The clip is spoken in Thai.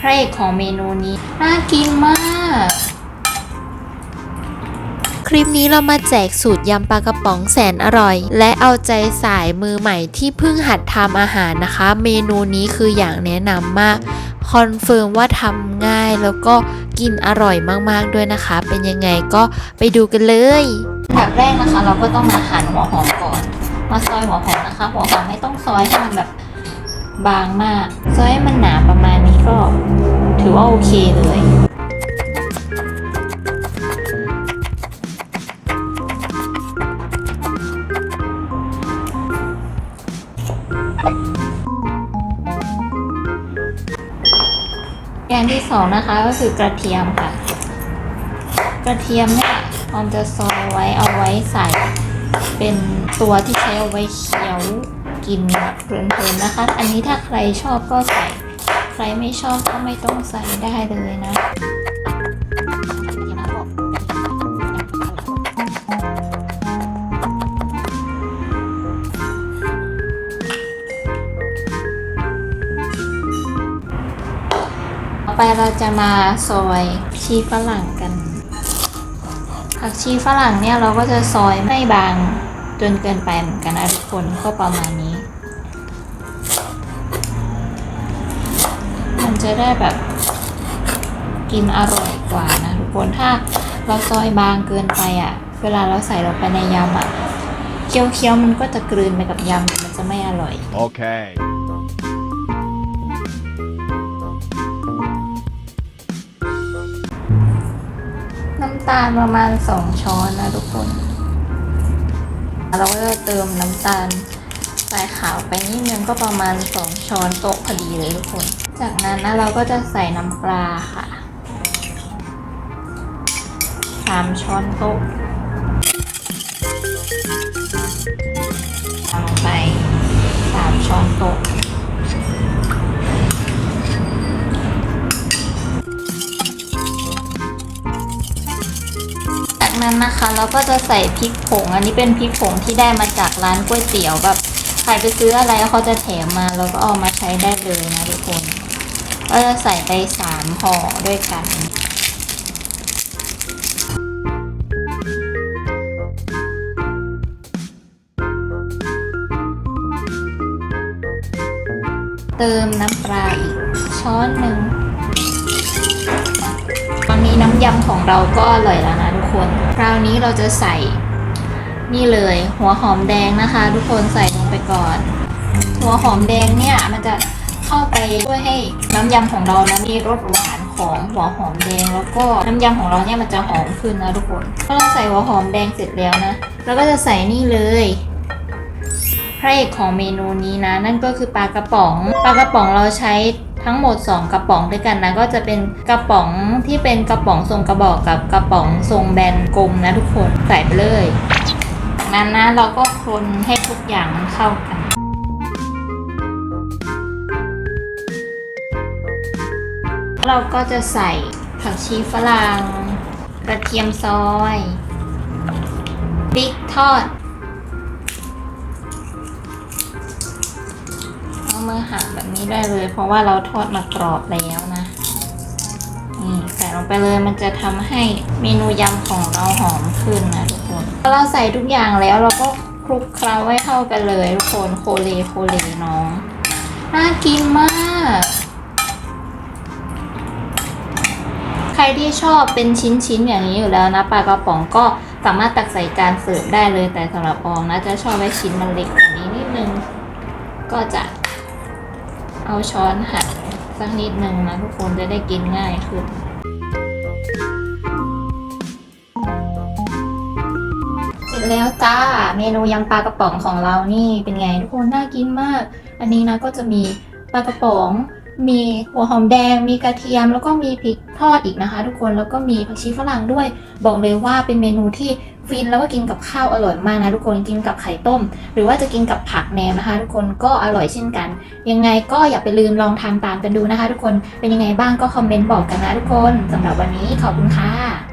พระเอกของเมนูนี้ น่ากินมาก คลิปนี้เรามาแจกสูตรยำปลากระป๋องแสนอร่อย และเอาใจสายมือใหม่ที่เพิ่งหัดทำอาหารนะคะ เมนูนี้คืออย่างแนะนำมากคอนเฟิร์มว่าทำง่ายแล้วก็กินอร่อยมากๆด้วยนะคะ เป็นยังไงก็ไปดูกันเลยแบบแรกนะคะ เราก็ต้องมาหั่นหัวหอมก่อน มาซอยหัวหอมนะคะ หัวหอมไม่ต้องซอยให้มันแบบบางมาก ซอยให้มันหนาประมาณนี้ก็ถือว่าโอ เคเลย อย่างที่สองนะคะก็คือกระเทียมค่ะ กระเทียมเนี่ยออมจะซอยไว้เอาไว้ใส่เป็นตัวที่ใช้เอาไว้เคี้ยวกินแบบเพลินๆนะคะ อันนี้ถ้าใครชอบก็ใส่ รไม่ชอบก็ไม่ต้องใส่ได้เลยนะต่อไปเราจะมาซอยชีฝรั่งกัน ผักชีฝรั่งเนี่ยเราก็จะซอยไม่บางจนเกินไปเหมือนกันนะทุกคนก็ประมาณนี้ จะได้แบบกินอร่อยกว่านะทุกคนถ้าเราซอยบางเกินไปอะ่ะ เวลาเราใส่ลงไปในยำอะ่ะเคี้ยวๆมันก็จะกลืนไปกับยำมันจะไม่อร่อย Okay. น้ำตาลประมาณสองช้อนนะทุกคน เราก็จะเติมน้ำตาลทรายขาวไปนิดนึงก็ประมาณสองช้อนโต๊ะพอดีเลยทุกคน จากนั้นนะเราก็จะใส่น้ำปลาค่ะสามช้อนโต๊ะตามลงไปสามช้อนโต๊ะจากนั้นนะคะเราก็จะใส่พริกผง อันนี้เป็นพริกผงที่ได้มาจากร้านก๋วยเตี๋ยวแบบใครไปซื้ออะไรเขาจะแถมมาเราก็เอามาใช้ได้เลยนะทุกคน ก็จะใส่ไปสามห่อด้วยกันเติมน้ำปลาอีกช้อนหนึ่งตอนนี้น้ำยำของเราก็อร่อยแล้วนะทุกคน คราวนี้เราจะใส่นี่เลยหัวหอมแดงนะคะ ทุกคนใส่ลงไปก่อน หัวหอมแดงเนี่ยมันจะ เข้าไปช่วยให้น้ำยำของเรานะมีรสหวานของหัวหอมแดง แล้วก็น้ำยำของเราเนี่ยมันจะหอมขึ้นนะทุกคนพอเราใส่หัวหอมแดงเสร็จแล้วนะเราก็จะใส่นี่เลยพระเอกของเมนูนี้นะ นั่นก็คือปลากระป๋องปลากระป๋องเราใช้ทั้งหมด 2 กระป๋องด้วยกันนะ ก็จะเป็นกระป๋องที่เป็นกระป๋องทรงกระบอกกับกระป๋องทรงแบนกลมนะทุกคนใส่ไปเลยจากนั้นนะเราก็คนให้ทุกอย่างมันเข้ากัน เราก็จะใส่ผักชีฝรั่ง กระเทียมซอยพริกทอด เอามือหักแบบนี้ได้เลย เพราะว่าเราทอดมากรอบแล้วนะนี่ใส่ลงไปเลยมันจะทำให้เมนูยำของเราหอมขึ้นนะทุกคนพอเราใส่ทุกอย่างแล้วเราก็คลุกเคล้าให้เข้ากันเลยทุกคนโคเลโคเลน้อง น่ากินมาก ใค รที่ชอบเป็นชิ้นๆอย่างนี้อยู่แล้วนะปลากระป๋องก็สามารถตักใส่จานเสิร์ฟได้เลยแต่สำหรับออมนะจะชอบไว้ชิ้นมันเล็กกว่านี้นิดนึง ก็จะเอาช้อนหักสักนิดนึงนะทุกคนจะได้กินง่ายขึ้นเสร็จแล้วจ้าเมนูยำปลากระป๋องของเรานี่เป็นไงทุกคนน่ากินมาก อันนี้นะก็จะมีปลากระป๋อง มีหัวหอมแดง มีกระเทียม แล้วก็มีพริกทอดอีกนะคะ ทุกคน แล้วก็มีผักชีฝรั่งด้วย บอกเลยว่าเป็นเมนูที่ฟินแล้วก็กินกับข้าวอร่อยมากนะทุกคน กินกับไข่ต้ม หรือว่าจะกินกับผักแหนมนะคะ ทุกคนก็อร่อยเช่นกัน ยังไงก็อย่าไปลืมลองทำตามกันดูนะคะ ทุกคน เป็นยังไงบ้างก็คอมเมนต์บอกกันนะทุกคนสำหรับวันนี้ขอบคุณค่ะ